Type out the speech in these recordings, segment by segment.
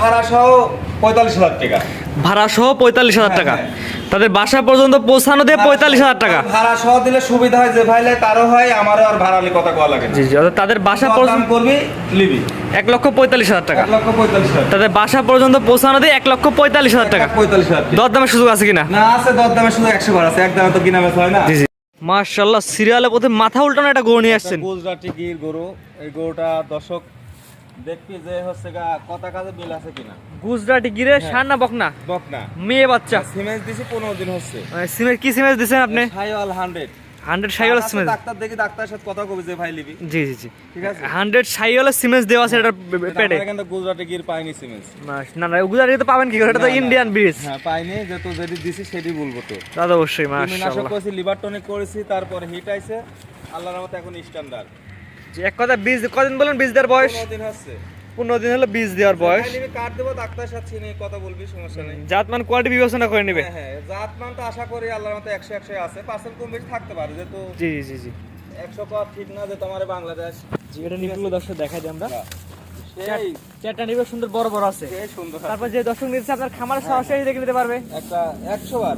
ভাড়া সহ পঁয়তাল্লিশ হাজার টাকা। ভাড়া সহ পঁয়তাল্লিশ হাজার টাকা। হ্যাঁ, তাদের বাসা পর্যন্ত পৌঁছানো দিয়ে পঁয়তাল্লিশ হাজার টাকা। ভাড়া সহ দিলে সুবিধা হয় যে ভাইলে তারও হয় আমারও আর কথা কোয়া লাগে জি জি অর্থাৎ তাদের বাসা পর্যন্ত করবি লিবি এক লক্ষ পঁয়তাল্লিশ হাজার টাকা। এক লক্ষ পঁয়তাল্লিশ হাজার তাদের বাসা পর্যন্ত পৌঁছানো দিয়ে এক লক্ষ পঁয়তাল্লিশ হাজার টাকা। পঁয়তাল্লিশ হাজার টাকা। দর দামের সুযোগ আছে কিনা? না আছে শুধু একশো বার আছে। এক দামে তো কিনা বেচা হয় না। জি জি। মার্শাল্লাহ সিরিয়ালে প্রথমে মাথা উল্টানো একটা গরু নিয়ে আসছেন। গুজরাটি গির গরু। এই গরুটা দর্শক দেখবি যে হচ্ছে গা কথা কাজে মিল আছে কিনা। গুজরাটি গিরে সার না বকনা মেয়ে বাচ্চা। সিমেন্স দিছি পনেরো দিন হচ্ছে। কি দিচ্ছেন আপনি? সাইওয়াল হান্ড্রেড হান্ড্রেড সাইওয়ালা সিমেজ ডাক্তার দেখি ডাক্তারের সাথে কথা কবি যে ভাই লিবি। জি জি জি। ঠিক আছে? হান্ড্রেড সাইওয়ালা সিমেজ দেওয়া আছে এটার পেটে। আমার এখানে গির পাইনি সিমেন্স না না গুজরাটি তো পাবেন কি করে? এটা তো না, না। ইন্ডিয়ান হ্যাঁ পাইনি যে তো দিছি সেটি বলব তো দাদা অবশ্যই নাশক করেছি লিভার টনিক করেছি তারপরে হিট আইছে। আল্লাহর রহমতে এখন স্ট্যান্ডার্ড জি, এক কথা বীজ কদিন বলেন বীজ দেওয়ার বয়স? দিন হচ্ছে। পনেরো দিন হলো বীজ দেওয়ার বয়স। কার্ড দেবো ডাক্তারের সাথে নিয়ে কথা বলবি সমস্যা নেই। জাতমান কোয়ালিটি বিবেচনা করে নেবে। হ্যাঁ হ্যাঁ জাত মান তো আশা করি আল্লাহর মতো একশো একশো আছে পার্সেন্ট কম বেশি থাকতে পারে যেহেতু জি জি জি। জি একশো কত ঠিক না যে তোমার বাংলাদেশ। জি এটা নিপুল দর্শক দেখাই দিই আমরা। সেই চারটা নিবে সুন্দর বড় বড় আছে। সুন্দর তারপর যে দর্শক নিচ্ছে আপনার খামারে সরাসরি দেখে নিতে পারবে। একটা একশো বার।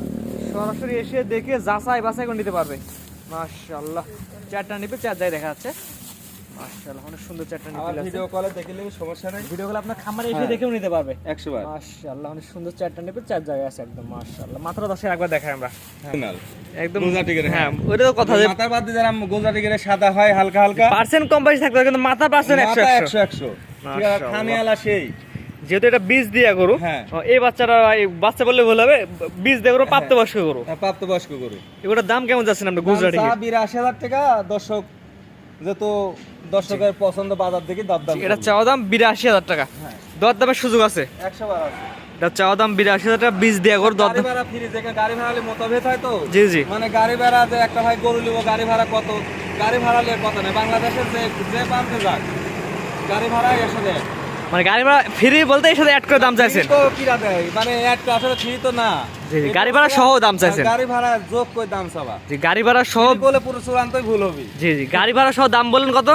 সরাসরি এসে দেখে যাচাই বাছাই করে নিতে পারবে। মাশাআল্লাহ। চারটা নিবে চার জায়গায় দেখা যাচ্ছে। মাশাআল্লাহ অনেক সুন্দর চারটা আমার আছে। ভিডিও কলে সমস্যা নেই। ভিডিও গুলো আপনার খামারে এসে হ্যাঁ। দেখেও নিতে পারবে। একশো বার মাশাআল্লাহ অনেক সুন্দর চারটা চার জায়গায় আছে একদম মাশাআল্লাহ। মাত্র দশের একবার দেখাই আমরা। একদম গুজরাটি গেরে, হ্যাঁ। হ্যাঁ। তো কথা মাথার বাদ দিয়ে যারা গেলে সাদা হয় হালকা হালকা। পার্সেন্ট কম বেশি থাকবে কিন্তু মাথা পার্সেন্ট একশো মাথা একশো একশো। একশো সেই। যেহেতু এটা বীজ দিয়া গরু হ্যাঁ। এই বাচ্চাটা বাচ্চা বললে ভুল হবে বীজ দিয়ে গরু প্রাপ্তবয়স্ক গরু। হ্যাঁ, প্রাপ্তবয়স্ক গরু। এগুলোর দাম কেমন যাচ্ছেন আপনি গুজরাটি বিরাশি হাজার টাকা দর্শক যেহেতু দর্শকের পছন্দ বাজার দেখি দরদাম এটা চাওয়া দাম বিরাশি হাজার টাকা হ্যাঁ। দর দামের সুযোগ আছে একশো বার আছে এটা চাওয়া দাম বিরাশি হাজার টাকা বীজ দিয়া গরু দর গাড়ি দাম ভাড়া ফ্রি যেখানে গাড়ি ভাড়া মতভেদ হয় তো জি জি মানে গাড়ি ভাড়া যে একটা ভাই গরু নিব গাড়ি ভাড়া কত গাড়ি ভাড়া নিয়ে কথা নেই বাংলাদেশের যে যে প্রান্তে যাক গাড়ি ভাড়া এসে মানে গাড়ি ভাড়া ফ্রি বলতে এর সাথে অ্যাড করে দাম চাইছেন তো কিরা দেয় মানে আসলে ফ্রি তো না জি, গাড়ি ভাড়া সহ দাম চাইছেন। গাড়ি ভাড়া যোগ করে দাম সবা জি গাড়ি ভাড়া সহ বলে পুরো চূড়ান্তই ভুল হবে জি জি গাড়ি ভাড়া সহ দাম বলেন কত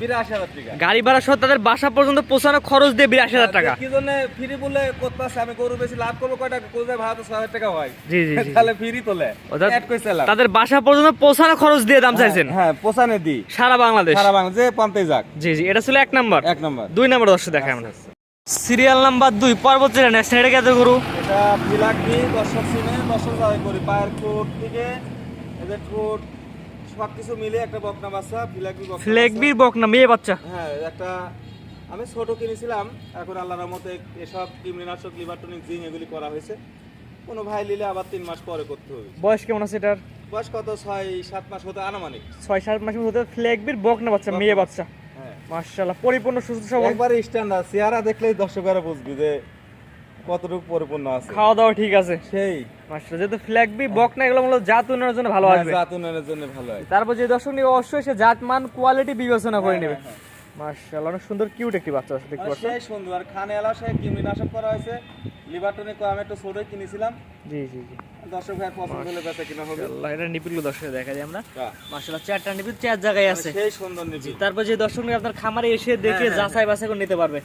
বিরাশি হাজার টাকা। গাড়ি ভাড়া সহ তাদের বাসা পর্যন্ত পৌঁছানো খরচ দিয়ে বিরাশি হাজার টাকা। কি জন্য ফ্রি বলে করতে আমি গরু বেশি লাভ করব কয় টাকা? কোথায় ভাড়া তো ছয় হাজার টাকা হয়। জি জি জি তাহলে ফ্রি তোলে তাদের বাসা পর্যন্ত পৌঁছানো খরচ দিয়ে দাম চাইছেন? হ্যাঁ পোষানে দি। সারা বাংলাদেশ? সারা বাংলা যে পান্তে যাক। জি জি এটা ছিল এক নাম্বার। এক নম্বর। দুই নাম্বার দর্শক দেখায় আমরা সিরিয়াল নাম্বার দুই পর্বত ন্যাশনাল এটা কত গরু? এটা ফিলাক দি দর্শক সিনে দর্শক যাবে করি পায়ের কোট থেকে এদের কোট সব কিছু মিলে একটা বকনা বাচ্চা ফিলাকবি বকনা ফ্লেগবির বকনা মেয়ে বাচ্চা। হ্যাঁ একটা আমি ছোট কিনেছিলাম এখন আল্লাহর রহমতে এসব কৃমিনাশক লিভারটনিক জিং এগুলি করা হয়েছে। কোনো ভাই নিলে আবার তিন মাস পরে করতে হবে। বয়স কেমন আছে এটার? বয়স কত? ছয় সাত মাস হতে আনুমানিক। ছয় সাত মাসের মধ্যে ফ্লেগবির বকনা বাচ্চা মেয়ে বাচ্চা। হ্যাঁ। মার্শাল্লাহ পরিপূর্ণ সুস্থ সবল। একবারে স্ট্যান্ডার্ড চেহারা দেখলেই দর্শকরা বুঝবি যে কতটুকু পরিপূর্ণ আছে? খাওয়া দাওয়া ঠিক আছে। সেই। মার্শাল্লাহ যেহেতু ফ্লেগবি বকনা এগুলো মূলত জাত উন্নয়নের জন্য ভালো আসবে। হ্যাঁ, জাত উন্নয়নের জন্য ভালো হয়। তারপর যে দর্শক নিয়ে অবশ্যই সে জাত মান কোয়ালিটি বিবেচনা করে হ্যাঁ, নেবে। হ্যাঁ, মার্শাল্লাহ অনেক সুন্দর কিউট একটি বাচ্চা আছে দেখতে পাচ্ছেন? সেই সুন্দর আর খানে এলা কৃমিনাশক করা হয়েছে। লিভারটনিক আমি একটু ছোটই কিনেছিলাম। জি জি জি। দর্শক ভাই পছন্দ হলে বেচা কিনা হবে। আল্লাহ এটা নিপিল দর্শক দেখা যায় আমরা। বাহ, মার্শাল্লাহ চারটা নিপিল চার জায়গায় আছে। সেই সুন্দর নিবি তারপর যে দর্শক নিয়ে আপনার খামারে এসে দেখে যাচাই বাছাই করে নিতে পারবে।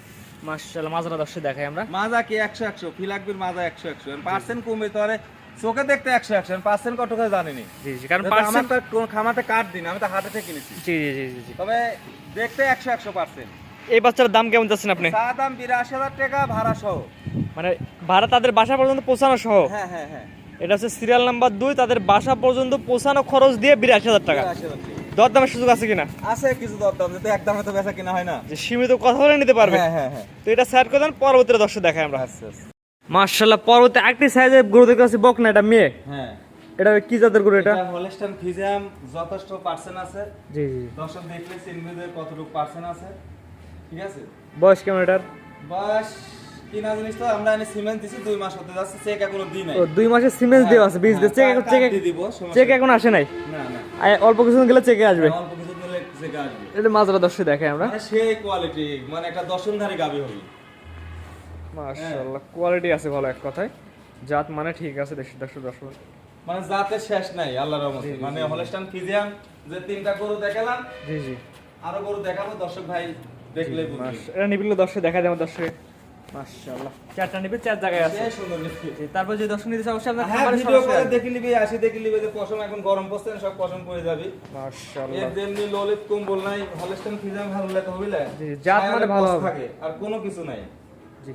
মার্শাল্লাহ মাজরা দর্শক দেখাই আমরা। মাজা কি একশো একশো? ফিলাকবির মাজা একশো একশো? পার্সেন্ট কমবে তো আরে চোখে দেখতে একশো একশো পার্সেন্ট কত করে জানিনি? জি জি কারণ পার্সেন্ট তো কোন খামাতে কাট দিন আমি তো হাটে থেকে কিনেছি। জি জি জি জি তবে দেখতে একশো একশো পার্সেন্ট এই বাচ্চার দাম কেমন যাচ্ছেন আপনি? চা দাম বিরাশি হাজার টাকা ভাড়া সহ। মানে ভাড়া তাদের বাসা পর্যন্ত পৌঁছানো সহ? হ্যাঁ হ্যাঁ হ্যাঁ। এটা হচ্ছে সিরিয়াল নাম্বার দুই তাদের বাসা পর্যন্ত পৌঁছানো খরচ দিয়ে বিরাশি হাজার টাকা। বিরাশি হাজার টাকা। দর দামের সুযোগ আছে কিনা? আছে কিছু দরদাম যেহেতু একদমে তো বেচা কিনা হয় না। যে সীমিত কথা বলে নিতে পারবে। হ্যাঁ হ্যাঁ হ্যাঁ। তো এটা স্যার করে দেন পরবর্তীতে দর্শক দেখাই আমরা। আচ্ছা আচ্ছা। মার্শাল্লাহ পরবর্তী একটি সাইজের গরু দেখতে পাচ্ছি বক না এটা মেয়ে। হ্যাঁ। এটা কি জাতের গরু এটা? হলস্টাইন ফিজিয়াম যথেষ্ট পার্সেন্ট আছে। জি জি দর্শক দেখলে চিনবে কতটুকু পার্সেন্ট আছে। ঠিক আছে? বয়স কেমন এটার? বাস কিনা জিনিস তো আমরা এনে সিমেন্ট দিছি দুই মাস হতে যাচ্ছে চেক এখনও দিই নাই। দুই মাসের সিমেন্স দেওয়া আছে বীজ দিয়ে চেক চেক দিব, চেক এখন আসে নাই? না না। অল্প কিছুদিন গেলে চেকে আসবে। অল্প কিছু দিলে চেক আসবে। এটা মাজরা দর্শক দেখাই আমরা। সেই কোয়ালিটি মানে একটা দর্শনধারী গাবি হবে। মাশাআল্লাহ কোয়ালিটি আছে ভালো এক কথায়। জাত মানে ঠিক আছে দেশ দর্শক দর্শক। মানে যাতে শেষ নাই আল্লাহর রহমতে। মানে যে তিনটা গরু দেখালাম জি জি। আরও গরু দেখাবো দর্শক ভাই দেখলে এটা নিবিল দর্শক দেখা আমার দর্শক। মাশাআল্লাহ। চারটা নিবে চার জায়গায় আছে। বেশ সুন্দর নিবি। জি, তারপর যে দর্শক নিতে অবশ্যই আপনার হ্যাঁ ভিডিও করে দেখে নিবি আসি দেখে নিবি যে পশম এখন গরম পড়ছে সব পশম পড়ে যাবি। মাশাআল্লাহ। এর যেমনি ললিত কম্বল নাই হলস্টেন ফিজাম ভালো লাগে হবিলে জি, জাত মানে ভালো থাকে আর কোনো কিছু নাই। জি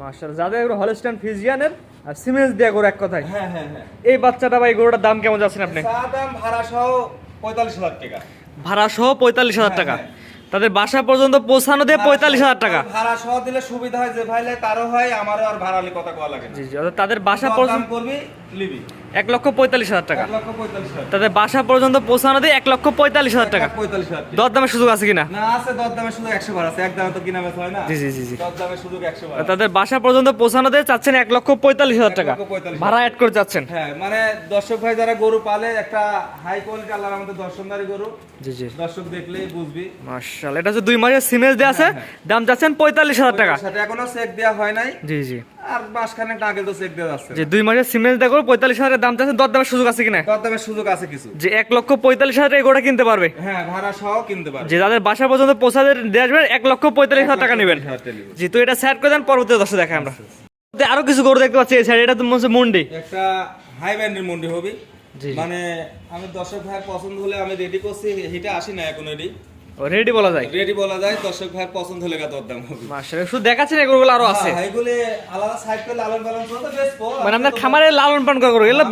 মাশাআল্লাহ। যাদের এগুলো হলস্টাইন ফিজিয়ানের আর সিমেন্স দিয়া করে এক কথায়। হ্যাঁ হ্যাঁ হ্যাঁ। এই বাচ্চাটা ভাই গরুটার দাম কেমন যাচ্ছেন আপনি? দাম ভাড়া সহ পঁয়তাল্লিশ হাজার টাকা। ভাড়া সহ পঁয়তাল্লিশ হাজার টাকা। তাদের বাসা পর্যন্ত পৌঁছানো দিয়ে পঁয়তাল্লিশ হাজার টাকা। ভাড়া সহ দিলে সুবিধা হয় যে ভাইলে তারও হয় আমারও আর ভাড়া কথা বলা লাগে জি জি তাদের বাসা পর্যন্ত করবি লিবি। এক লক্ষ পঁয়তাল্লিশ হাজার টাকা। তাদের বাসা পর্যন্ত পৌঁছানো দিয়ে এক লক্ষ পঁয়তাল্লিশ হাজার টাকা। পঁয়তাল্লিশ দর দামের সুযোগ আছে কিনা? না আছে দর দামে একশো বার আছে। এক দামে তো কিনা বেচা হয় না? জি, জি, জি, জি। দর একশো বার তাদের বাসা পর্যন্ত পৌঁছানো দিয়ে চাচ্ছেন এক লক্ষ পঁয়তাল্লিশ হাজার টাকা। ভাড়া অ্যাড করে যাচ্ছেন হ্যাঁ মানে দর্শক ভাই যারা গরু পালে একটা হাই কোয়ালিটি আল্লাহর আমাদের দর্শনদারি গরু। জি জি। দর্শক দেখলেই বুঝবি। মার্শাল এটা হচ্ছে দুই মাসের সিমেজ দেওয়া আছে। দাম যাচ্ছেন পঁয়তাল্লিশ হাজার টাকা। সাথে এখনও চেক দেওয়া হয় নাই। জি জি। আর মাসখানেক আগে তো চেক দেওয়া যাচ্ছে যে দুই মাসের সিমেজ দেখো পঁয়তাল্লিশ হাজার দাম যাচ্ছে দর দামের সুযোগ আছে কিনা? দর দামের সুযোগ আছে কিছু। যে এক লক্ষ পঁয়তাল্লিশ হাজার টাকা গোটা কিনতে পারবে। হ্যাঁ ভাড়া সহ কিনতে পারে যে যাদের বাসা পর্যন্ত পৌঁছাতে দিয়ে আসবেন এক লক্ষ পঁয়তাল্লিশ হাজার টাকা নেবেন। জি তো এটা স্যাড করে দেন পরবর্তী দশে দেখাই আমরা। আরও কিছু গরু দেখতে পাচ্ছি সাইড এটা তো মনে হচ্ছে মুন্ডি। একটা হাই ব্যান্ডের মন্ডি হবে। মানে আমি দর্শক ভাইয়ের পছন্দ হলে আমি রেডি করছি হিটে আসি না এখন রেডি রেডি বলা যায়। রেডি বলা যায় দর্শক ভাই পছন্দ হলে কত দাম হবে। মার্শাল শুধু দেখাচ্ছেন এগুলো আরও আছে। এগুলো আলাদা সাইড করে লালন পালন করতে বেচবো মানে আপনার খামারে লালন পালন করা এগুলো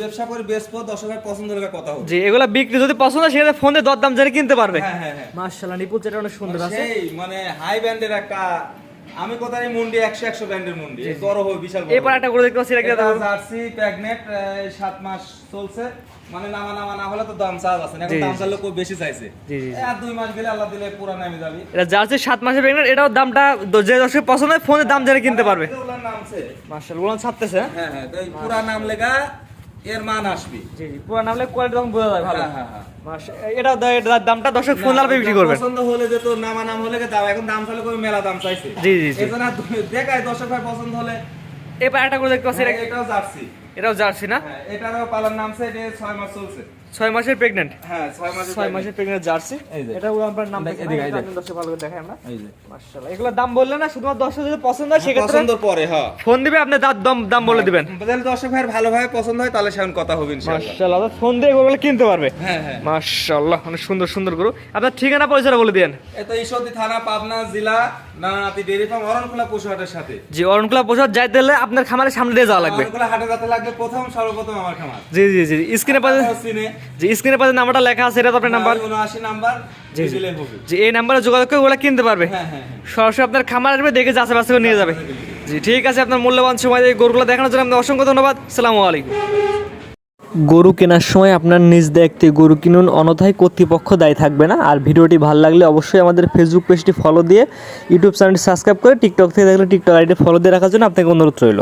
ব্যবসা করে বেচবো দর্শক ভাই পছন্দ হলে কথা হবে। জি এগুলো বিক্রি যদি পছন্দ হয় সেটা ফোনে দরদাম দর দাম জেনে কিনতে পারবে। হ্যাঁ হ্যাঁ মাশাআল্লাহ নিপুল চেটা অনেক সুন্দর আছে। সেই মানে হাই ব্যান্ডের একটা আমি কোথায় মুন্ডি? একশো একশো ব্যান্ডের মুন্ডি। বড় হবে বিশাল বড় এরপর একটা গরু দেখতে পাচ্ছি জার্সি প্রেগনেট সাত মাস চলছে। মানে নামা নামা না হলে তো দাম চার্জ আছে না, এখন দাম। চাইলে খুব বেশি চাইছে। আর দুই মাস গেলে আল্লাহ দিলে পুরা নামে যাবে। এটা জার্সি সাত মাসের প্রেগনেন্ট এটাও দামটা যে দর্শক পছন্দ হয় ফোনে দাম জেনে কিনতে পারবে। ওগুলোর নামছে গুলো ছাপতেছে হ্যাঁ? হ্যাঁ হ্যাঁ তো পুরা নাম লেখা এর মান আসবে। জি জি। পুরো নামলে কোয়ালিটি তখন বোঝা যায় ভালো। হ্যাঁ হ্যাঁ হ্যাঁ। এটাও দামটা দর্শক ফোন বিক্রি করবেন। পছন্দ হলে যে তোর নামা নাম হলে দাও এখন দাম চাইলে কই মেলা দাম চাইছে? জি, জি, জি। এজন্য দেখায় দর্শক ভাই পছন্দ হলে। এরপর একটা করে দেখতে পাচ্ছি এটাও জার্সি। এটাও জার্সি না? হ্যাঁ এটারও পালার নামছে এটা ছয় মাস চলছে। ছয় মাসের প্রেগনেন্ট হ্যাঁ ছয় মাস ছয় মাসের প্রেগনেন্ট জার্সি। এটা নাম দেখে ভালো করে দেখাই আমরা এগুলোর দাম বললে না শুধুমাত্র দর্শক যদি পছন্দ হয় সেক্ষেত্রে পছন্দর পরে হ্যাঁ। ফোন দিবে আপনি দাম দাম বলে দিবেন। তাহলে দর্শক ভাইয়ের ভালোভাবে পছন্দ হয় তাহলে সেখানে কথা হবে ইনশাআল্লাহ। ফোন দিয়ে কিনতে পারবে। হ্যাঁ হ্যাঁ। অনেক সুন্দর সুন্দর গরু। আপনার ঠিকানা পরিচয় বলে দিন এত ঈশ্বরদী থানা পাবনা জেলা নানানাতি ডেরি ফার্ম অরণখোলা পশুহাটের সাথে। জি অরণকুলা পোশাক যাইতে হলে আপনার খামারের সামনে দিয়ে যাওয়া লাগবে। অরণখোলা হাটে যেতে লাগবে প্রথম সর্বপ্রথম আমার খামার। জি জি জি স্ক্রিনে পাশে যে স্ক্রিনে পাশে নাম্বারটা লেখা আছে এটা তো আপনার নাম্বার? উনআশি নাম্বার জি, জি। যে এই নাম্বারে যোগাযোগ করে ওগুলো কিনতে পারবে। হ্যাঁ হ্যাঁ হ্যাঁ। সরাসরি আপনার খামার আসবে দেখে যাচাই বাছাই করে নিয়ে যাবে। জি ঠিক আছে আপনার মূল্যবান সময় দিয়ে গরুগুলো দেখানোর জন্য আপনার অসংখ্য ধন্যবাদ। সালামু আলাইকুম। গরু কেনার সময় আপনার নিজ দেখতে গরু কিনুন অনথায় কর্তৃপক্ষ দায়ী থাকবে না। আর ভিডিওটি ভালো লাগলে অবশ্যই আমাদের ফেসবুক পেজটি ফলো দিয়ে ইউটিউব চ্যানেলটি সাবস্ক্রাইব করে টিকটক থেকে দেখলে টিকটক আইডি ফলো দিয়ে রাখার জন্য আপনাকে অনুরোধ রইল।